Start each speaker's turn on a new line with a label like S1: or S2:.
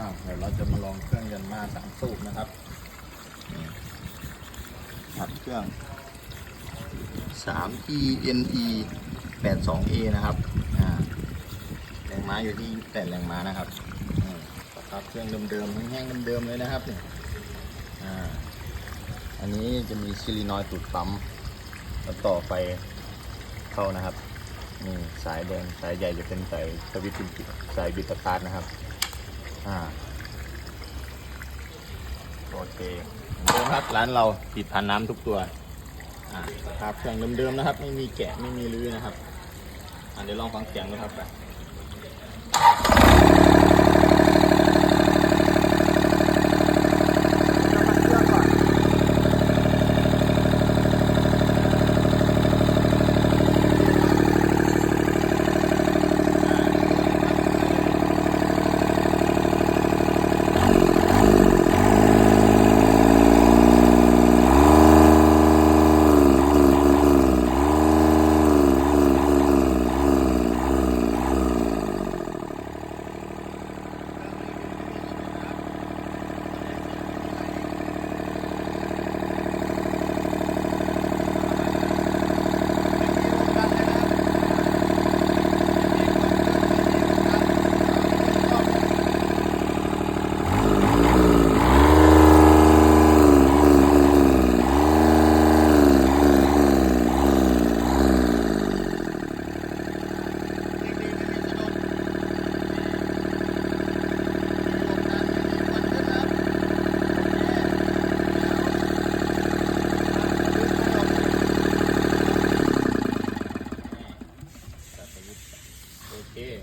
S1: อ่าเดี๋ยวเราจะมาลองเครื่องยันมาสามสูบนะครับนี่หัดเครื่อง 3 e n e 8 2 a นะครับอ่าแรงม้าอยู่ที่8แรงม้านะครับอืมสภาพเครื่องเดิมๆแห้งๆเดิมๆเลยนะครับเนี่ยอ่าอันนี้จะมีซิลินอยตูดปั๊มแล้วต่อไฟเข้านะครับนี่สายแดงสายใหญ่จะเป็นสายสวิตช์ปิดสายบิดสตาร์นะครับ อ่าโอเคเดิมครับร้านเราติดพันน้ำทุกตัวอ่าสภาพเครื่องเดิมๆนะครับ ไม่มีแกะไม่มีรื้อนะครับอ่าเดี๋ยวลองฟังเสียงดูครับไป Yeah.